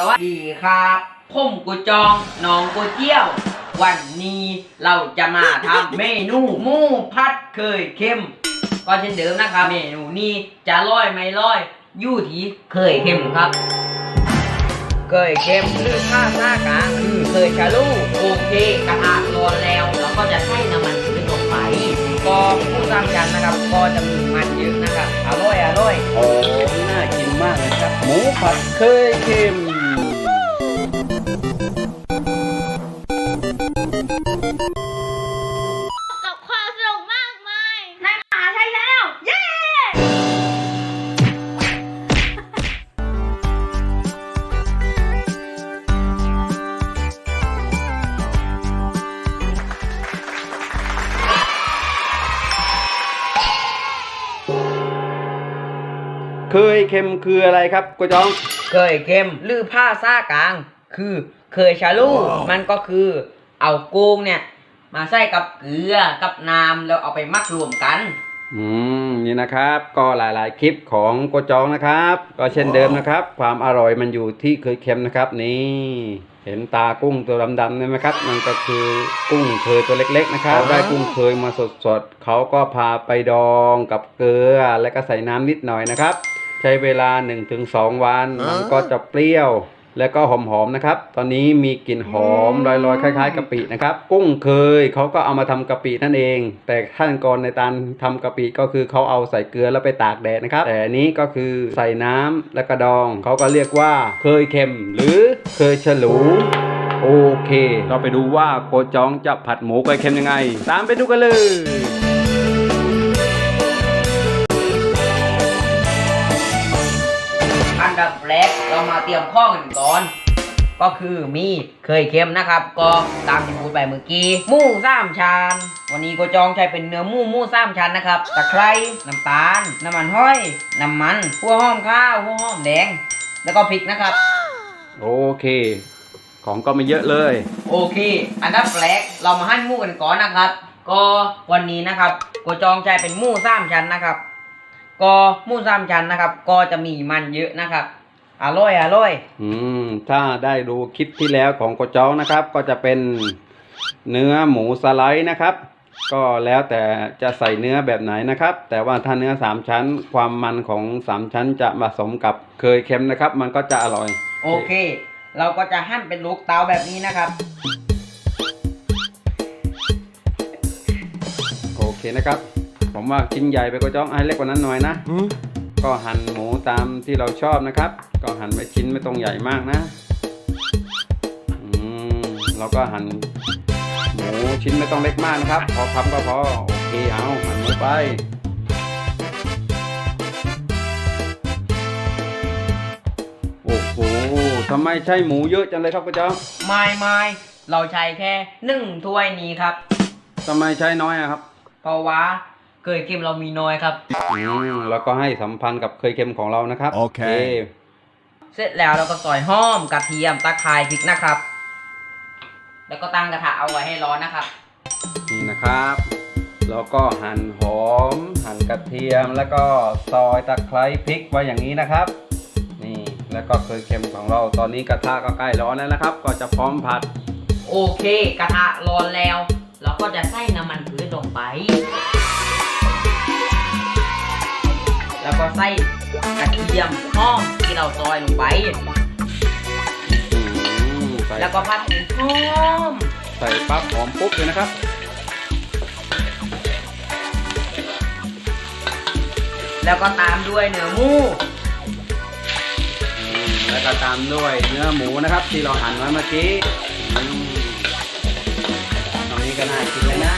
สวัสดีครับผมกูจองน้องกูเจี้ยว วันนี้เราจะมาทำเมนูหมูพัดเคยเค็มก็เช่นเดิมนะครับเมนูนี้จะร้อยไม่ร้อยอยู่ที่เคยเค็มครับ เคยเค็มหรือผ้าหน้ากลางคือเคยชะลูโอเคกระทะร้อนแล้วเราก็จะใส่น้ำมันพืชลงไปก็ผู้สร้างจานนะครับก็จะมีมันเยอะนะครับอร่อยอร่อยโอ้น่ากินมากเลยครับ หมูผัดเคยเค็ม เคยเค็มคืออะไรครับกุจอง เคยเค็มหรือผ้าซ่ากลาง คือเคยชาลูมันก็คือเอากุ้งเนี่ยมาใส่กับเกลือกับน้ำแล้วเอาไปมักรวมกัน อืมนี่นะครับก็หลายๆ คลิปของโกจองนะครับ ก็เช่นเดิมนะครับ ความอร่อยมันอยู่ที่เคยเค็มนะครับ นี่เห็นตากุ้งตัวดำๆนี่ไหมครับ มันก็คือกุ้งเคยตัวเล็ก ๆ นะครับได้กุ้งเคยมาสดๆเขาก็พาไปดองกับเกลือ แล้วก็ใส่น้ำนิดหน่อยนะครับ ใช้เวลา 1-2 วัน มันก็จะเปรี้ยว แล้วก็หอมๆนะครับ ตอนนี้มีกลิ่นหอมลอยๆคล้ายๆกะปินะครับ กุ้งเคยเขาก็เอามาทำกะปินั่นเอง แต่ขั้นตอนในการทำกะปิก็คือเขาเอาใส่เกลือแล้วไปตากแดดนะครับ แต่อันนี้ก็คือใส่น้ำและกระดอง เขาก็เรียกว่าเคยเค็ม หรือเคยฉลูโอเค เราไปดูว่าโกจองจะผัดหมูเคยเค็มยังไง ตามไปดูกันเลย ดับแรกเรามาเตรียมข้องกันก่อน ก็คือมีเคยเค็มนะครับ ก็ตามที่พูดไปเมื่อกี้หมูสามชั้นวันนี้ก็จองใช้เป็นเนื้อหมูหมูสามชั้นนะครับตะไคร้น้ำตาล น้ำมันห้อย น้ำมันหัวหอมข้าวหัวหอมแดง แล้วก็พริกนะครับ โอเค ของก็ไม่เยอะเลย โอเค อันดับแรกเรามาหั่นหมูกันก่อนนะครับ ก็วันนี้นะครับก็จองใช้เป็นหมูสามชั้นนะครับ ก็หมูสามชั้นนะครับ ก็จะมีมันเยอะนะครับ อร่อยอร่อยอืมถ้าได้ดูคลิปที่แล้วของโกจองนะครับ ก็จะเป็นเนื้อหมูสไลด์นะครับ ก็แล้วแต่จะใส่เนื้อแบบไหนนะครับ แต่ว่าถ้าเนื้อสามชั้น ความมันของสามชั้นจะผสมกับเคยเค็มนะครับ มันก็จะอร่อย โอเค เราก็จะหั่นเป็นลูกเตาแบบนี้นะครับโอเคนะครับ ผมว่าชิ้นใหญ่ไปโกจองให้เล็กกว่านั้นหน่อยนะ ก็หั่นหมูตามที่เราชอบนะครับ ก็หั่นไว้ชิ้นไม่ตรงใหญ่มากนะอืมเราก็หั่นหมูชิ้นไม่ต้องเล็กมากนะครับ พอคำก็พอโอเคเอาหั่นหมูไปโอ้โหทำไมใช่หมูเยอะจังเลยครับกระจองไม่ไม่เราใช้แค่หนึ่งถ้วยนี้ครับทำไมใช้น้อยอะครับ เพราะว่า เคยเค็มเรามีน้อยครับ อืมแล้วก็ให้สัมพันธ์กับเคยเค็มของเรานะครับโอเค เสร็จแล้วเราก็ซอยหอมกระเทียมตะไคร้พริกนะครับ แล้วก็ตั้งกระทะเอาไว้ให้ร้อนนะครับ นี่นะครับ แล้วก็หั่นหอม หั่นกระเทียม แล้วก็ซอยตะไคร้พริกไว้อย่างนี้นะครับ นี่ แล้วก็เคยเค็มของเรา ตอนนี้กระทะก็ใกล้ร้อนแล้วนะครับ ก็จะพร้อมผัด โอเค กระทะร้อนแล้ว เราก็จะใส่น้ำมันพืชลงไป ก็ใส่กระเทียมหอมที่เราซอยลงไปอืมใส่แล้วก็ผัดให้หอมใส่ปั๊บหอมปุ๊บเลยนะครับ แล้วก็ตามด้วยเนื้อหมูอืมแล้วก็ตามด้วยเนื้อหมูนะครับ ที่เราหั่นไว้เมื่อกี้อืมตรงนี้ก็น่ากินเลยนะ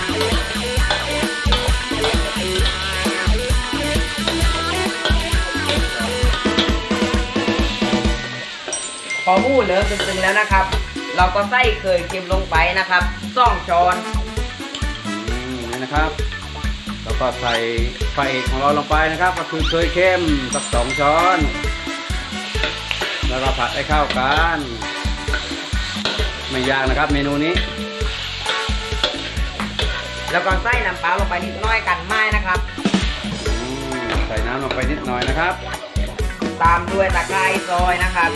อหมูเริ่มตึงๆแล้วนะครับ เราก็ใส่เคยเค็มลงไปนะครับสองช้อนอืมนี่นะครับแล้วก็ใส่ไฟเอกของเราลงไปนะครับ ก็คือเคยเข้มสักสองช้อน แล้วก็ผัดให้เข้ากันไม่ยากนะครับ เมนูนี้ แล้วก็ใส่น้ำปลาลงไปนิดหน้อยกันไม้นะครับอืมใส่น้ำลงไปนิดหน่อยนะครับ ตามด้วยตะไคร้ซอยนะครับ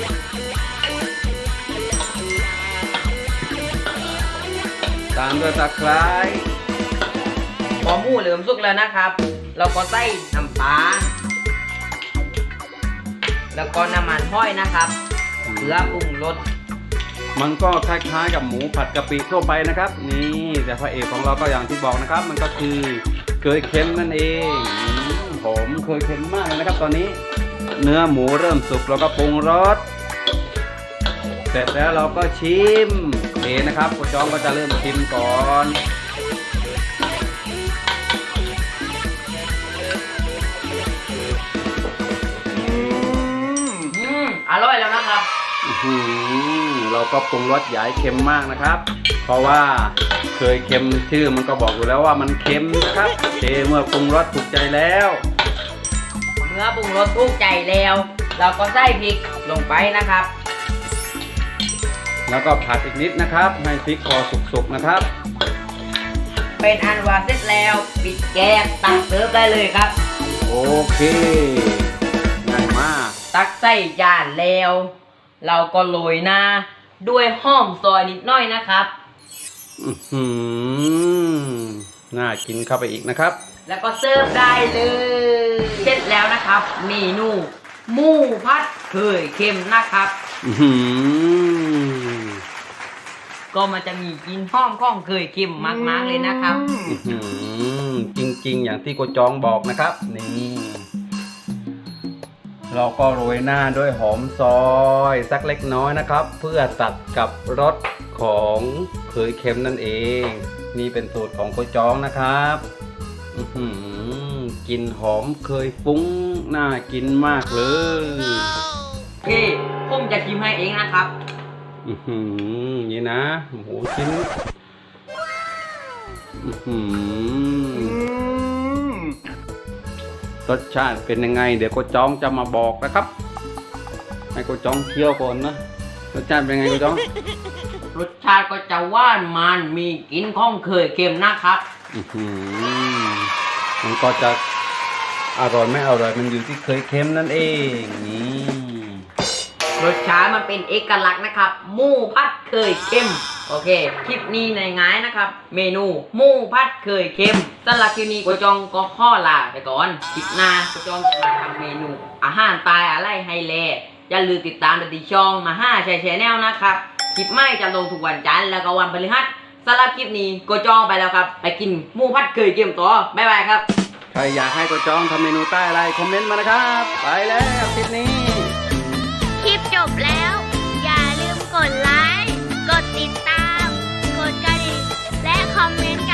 ามด้วยตะไคร้พอหมูเหลือมสุกแล้วนะครับ เราก็ใส่น้ำปลาแล้วก็น้ำมันห้อยนะครับเพื่อปรุงรสมันก็คล้ายๆกับหมูผัดกะปิทั่วไปนะครับ นี่แต่พระเอกของเราก็อย่างที่บอกนะครับ มันก็คือเคยเค็มนั่นเองอืมหอมเคยเค็มมากเลยนะครับ ตอนนี้ เนื้อหมูเริ่มสุกเราก็ปรุงรสเสร็จแล้วเราก็ชิม เอนะครับคุณจองก็จะเริ่มชิมก่อนอืมอร่อยแล้วนะครับอื้อหือเราก็ปรุงรสอย่าให้เค็มมากนะครับ เพราะว่าเคยเค็มชื่อมันก็บอกอยู่แล้วว่ามันเค็มนะครับเอเมื่อปรุงรสถูกใจแล้วเมื่อปรุงรสถูกใจแล้ว เราก็ใส่พริกลงไปนะครับ แล้วก็ผัดอีกนิดนะครับ ให้พริกพอสุกๆนะครับ เป็นอันว่าเสร็จแล้วปิดแก๊สตักเสิร์ฟได้เลยครับ โอเคง่ายมาก ตักใส่จานแล้ว เราก็โรยหน้า ด้วยหอมซอยนิดหน่อยนะครับอื้อหือน่ากินเข้าไปอีกนะครับ แล้วก็เสิร์ฟได้เลย เสร็จแล้วนะครับเมนูหมูพัดเคยเค็มนะครับ อื้อหือ ก็มันจะมีกลินหอมของเคยเค็มมากๆเลยนะครับ อื้อหือจริงๆ อย่างที่โกจองบอกนะครับ นี่ เราก็โรยหน้าด้วยหอมซอยสักเล็กน้อยนะครับ เพื่อตัดกับรสของเคยเค็มนั่นเอง นี่เป็นสูตรของโกจองนะครับอื้อหือกลินหอมเคยฟุ้งน่ากินมากเลย โอเคผมจะชิมให้เองนะครับ อือหือนี่นะหมูชิ้นอือหือรสชาติเป็นยังไง เดี๋ยวโกจ้องจะมาบอกนะครับ ให้โกจ้องเคี่ยวก่อนนะรสชาติเป็นไงโกจ้องรสชาติก็จะหว่านมันมีกลิ่นของเคยเค็มนะครับอือหือมันก็จะอร่อยไม่อร่อยมันอยู่ที่เคยเค็มนั่นเองนี่ รสชาติมันเป็นเอกลักษณ์นะครับ หมูพัดเคยเค็ม โอเค คลิปนี้ในง่ายนะครับ เมนูหมูพัดเคยเค็มสำหรับคลิปนี้กจองก็ข้อลาไปก่อน คลิปหน้ากจองจะมาทำเมนู อาหารตายอะไรให้แลอย่าลืมติดตามติช่องมาห้าแชร์แชร์แนลนะครับ คลิปใหม่จะลงทุกวันจันทร์แล้วก็วันพฤหัสสำหรับคลิปนี้กจองไปแล้วครับ ไปกินหมูพัดเคยเค็มต่อบ๊ายบายครับ ใครอยากให้กจองทำเมนูใต้อะไรคอมเมนต์มานะครับ ไปแล้วคลิปนี้ ดไลค์ กดติดตาม กดกระดิ่ง และคอมเมนต์กัน